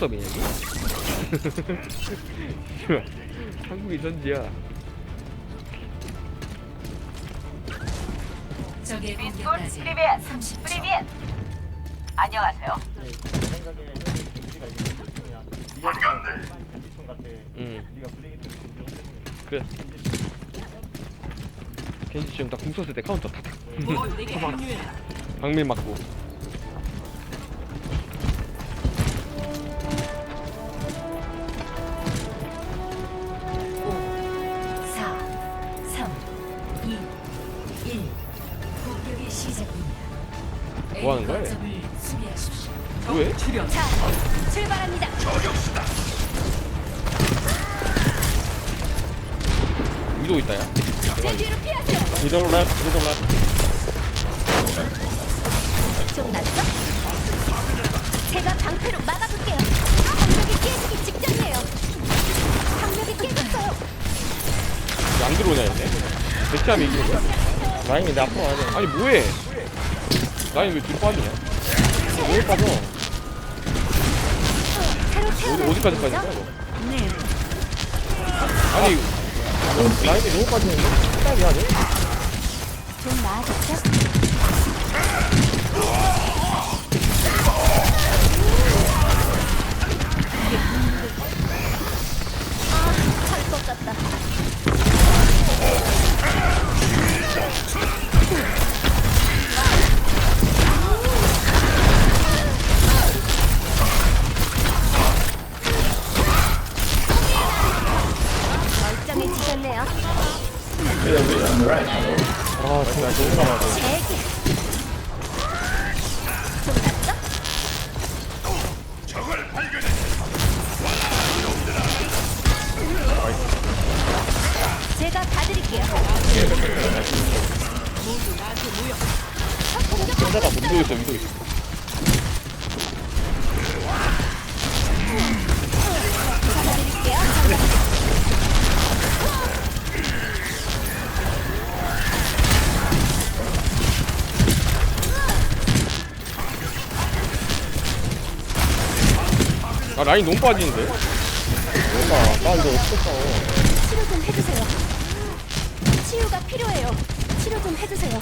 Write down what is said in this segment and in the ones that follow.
서비냐 여기? 한국이 전지야 적의 공격까지 프리벳 30초. 프리벳 안녕하세요. 응 때문에. 그래 겐지 지금 나궁 썼을 때 카운터 탁탁 방밀 맞고 뭐 하는 거야. 왜? 자 출발합니다. 위도 있다 야. 제 뒤로 피하세요 랩 위도 랩좀 낫죠? 제가 방패로 막아볼게요. 방벽이 깨지기 직전이에요. 방벽이 깨졌어요. 안 들어오냐 얘네? 대치하면 이기는 거야? 라인이 내 앞으로 와야 돼 아니 뭐해 라인 왜 뒤로 빠지냐 왜 빠져 어디, 어디까지 빠진? 거야 이거 네 아니 라인이 너무 빠지는데? 딱이야 돼? 좀 나아졌죠? 아, 할것 같다. 제가 봐드릴게요. 상대가 못 있어 봐드릴게요. 아 라인 너무 빠지는데? 뭐가 나 이거 싸워 치료 좀 해주세요. 치유가 필요해요. 치료 좀 해주세요.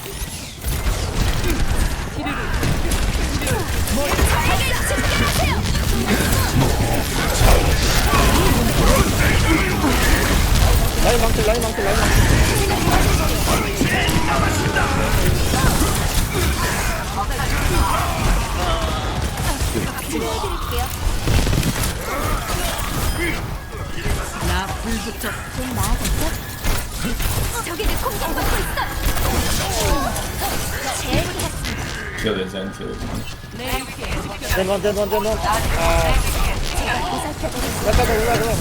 라인 망치 라인 망치 라인 망치 젠원 젠원 젠원 보살펴드리죠. 잠깐만 올라 올라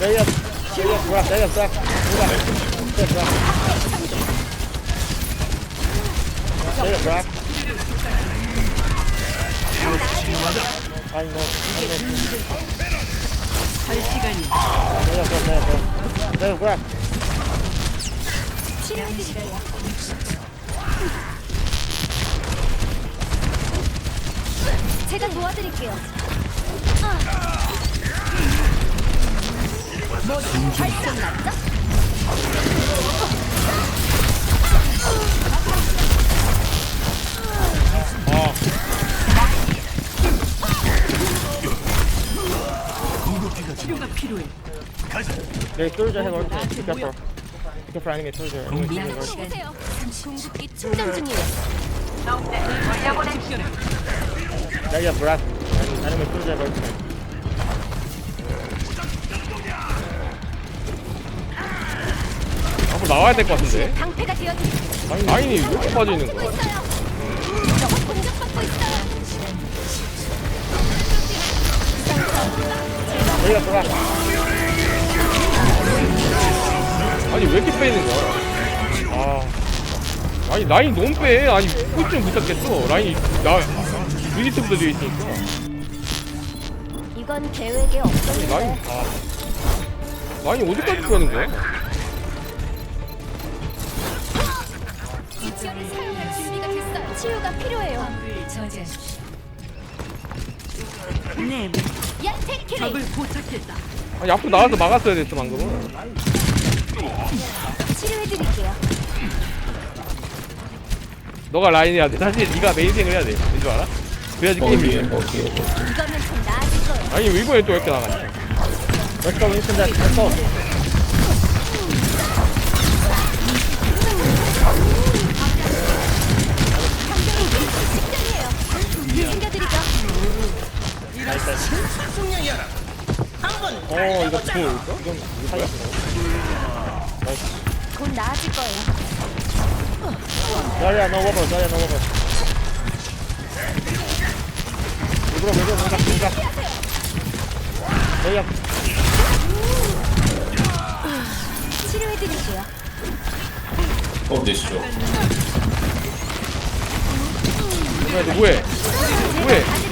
내야 내야 뭐야 내야 싹 올라. 내야 싹 내야 싹 아니 뭐할 시간이 내야 싹 내야 싹 내야 싹 치료해드릴게요. 제가 도와드릴게요. 아. 모두 발성 났죠? 치료가 필요해. 내 솔저 해볼 때 비켜서 비켜서 아니면 솔저 궁극기 충전 중이에요. 내 가 브라스. 아니면 솔저 해볼 때 앞으로 나와야 될 것 같은데? 방패가 라인이 왜 이렇게 빠져 있는 쓰고 거야? 공격받고 있어요. 내가 브라스 아니 왜 이렇게 빼는 거야? 아. 아니 라인 너무 빼. 아니 꿀좀 못 잡겠어. 라인이 나 유니트부터 되어 있으니까 이건 계획에 없었는데 라인 아 라인 어디까지 빼는 거야 직전을 사용할 준비가 됐어요. 치유가 필요해요. 저지하십시오. 네, 야 테키리 적을 포착했다. 아니 앞으로 나와서 막았어야 됐어 방금은 치료해드릴게요. 너가 라인 해야 돼 사실 네가 메인생을 해야 돼 왠지 알아? 그래야지 게임이. 아니 왜 이번에 또 이렇게 나가냐 렛츠고 윈슨. 챙겨드리죠. 어 이거 듣고 있어? 이건 곧 나아질 거예요. 자리야 너 워버 자리야 너 워버 이거로 이거로 뭔가 뭔가 저희야 치료해드릴게요. 어, 되시죠. 뭐야 너 뭐해 뭐해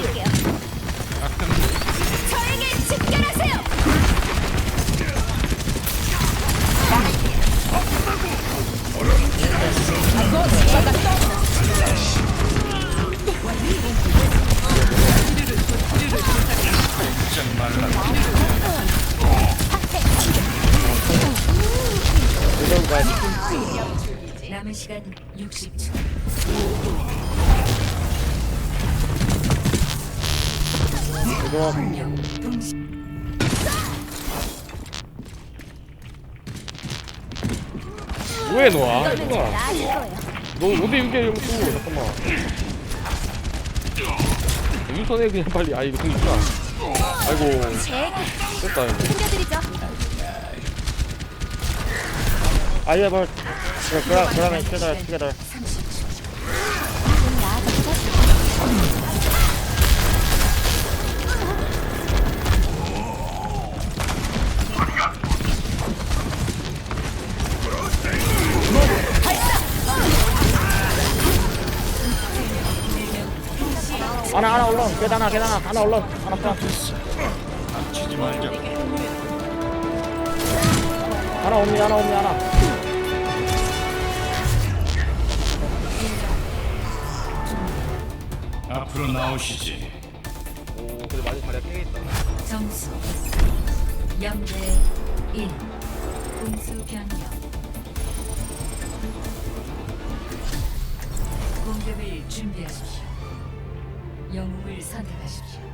이거 뭐해 좀 나아질 거예요. 너 5대 6에 또 잠깐만. 유선해 그냥 빨리. 아 이거 공 있구나 아이고. 됐다 이거. 챙겨드리죠. 아이야 뭐 그라 그라면 together together 곧 나아졌죠? 하나 하나 올라 계단 하나 계단 하나 하나 올라 하나 펴 하나 옵니다 하나 옵니다 하나 앞으로 나오시지. 오 그래 많이 다리가 깨겠다 점수 0대 1. 공수 변경. 공격을 준비하십시오. 영웅을 선택하십시오.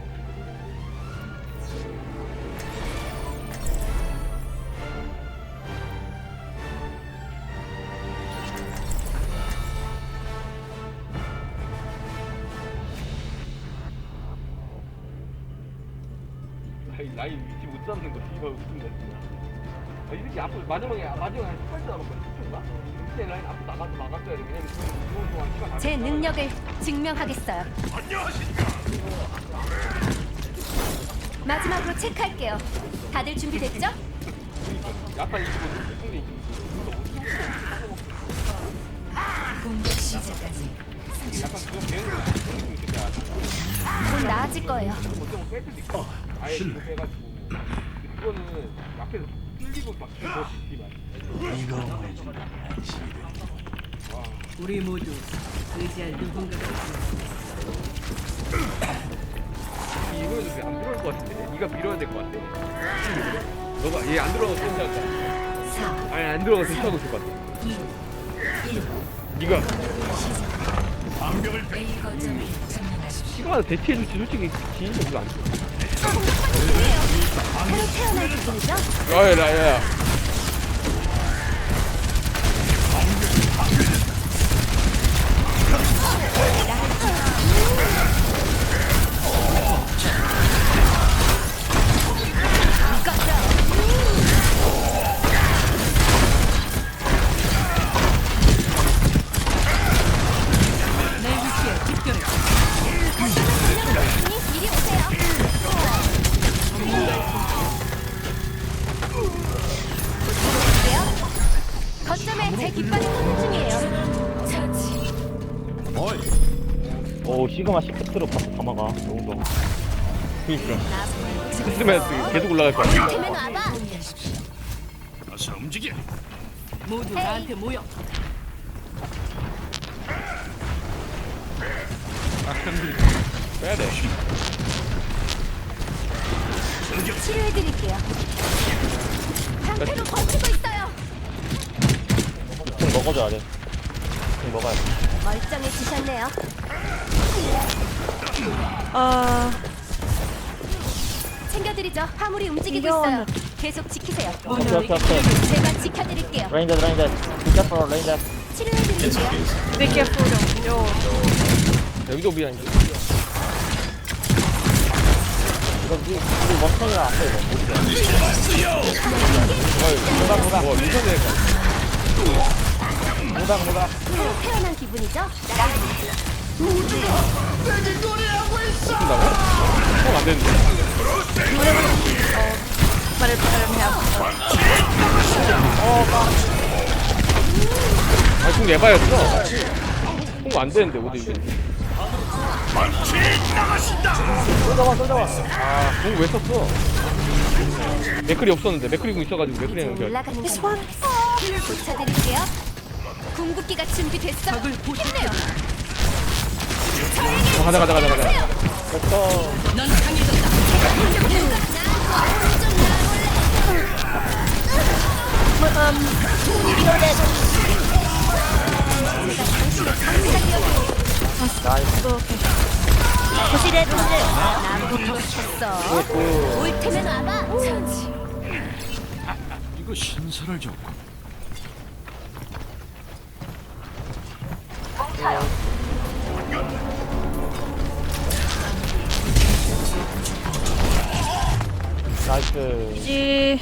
라인 위치 못 잡는 거 이거 웃긴 거 진짜 아, 이렇게 앞으로 마지막에 마지막에 한 18초 남았거든 제. 능력을 증명하겠어요. 마지막으로 체크할게요. 다들 준비됐죠? 약간 25초 충분히 공격 시작까지 곧 나아질 거예요. 어쩌면 뺄 수도 있어 아예 이거 빼가지고 이거는 앞에서 뚫리고 막 죽어 씨발 우리 모두 의지할 누군가가 이거는 왜안 들어올 것 같은데? 네가 밀어야 될 것 같아. 너가 얘 안 들어가서 괜찮다. 4, 아니 안 들어가서 괜찮고 있을 것 같아. 2, 1. 네가. A 거점을 점령하십시오. 시간을 대체해줄지 솔직히 진짜 별로 안 좋아. 새로 태어날 기분이죠? 야야 야 그니까 있으면 계속 올라갈 와봐. 준비하십시오. 어서 움직여. 모두 나한테 모여. 빼야 돼 치료해드릴게요. 방패로 버티고 있어요. 좀 먹어줘야 돼. 좀 먹어야 돼. 멀쩡해지셨네요. 아, 챙겨드리죠. 화물이 움직이고. 있어요. 계속 지키세요. 오케이, 오케이, 오케이. 제가 지켜드릴게요. 레인저, 레인저. 프로, 레인저. 치료해드릴게요. be careful. 여기도 비하인드 이거 우리, 우리 원탱이랑 안 돼, 이거. 무당, 무당. 새로 태어난 기분이죠? 쓴다고? 형안 되는데 말을 바르면 아 지금 에바였어 형안 되는데 오늘 이게 쏠져봐, 쏠져봐. 아공왜 썼어 맥클이 없었는데 맥클이 공 있어가지고 좀 그냥 올라가는 중. 고쳐드릴게요. 궁극기가 준비됐어. 힘내요. 어, 가자 가자 가자 가자 됐어. 넌 강해졌다. 나이스. 도시래 도시래. 나부터 쳤어. 올 테면 와봐. 천지. 이거 신사를 줬 고. 나이스. 지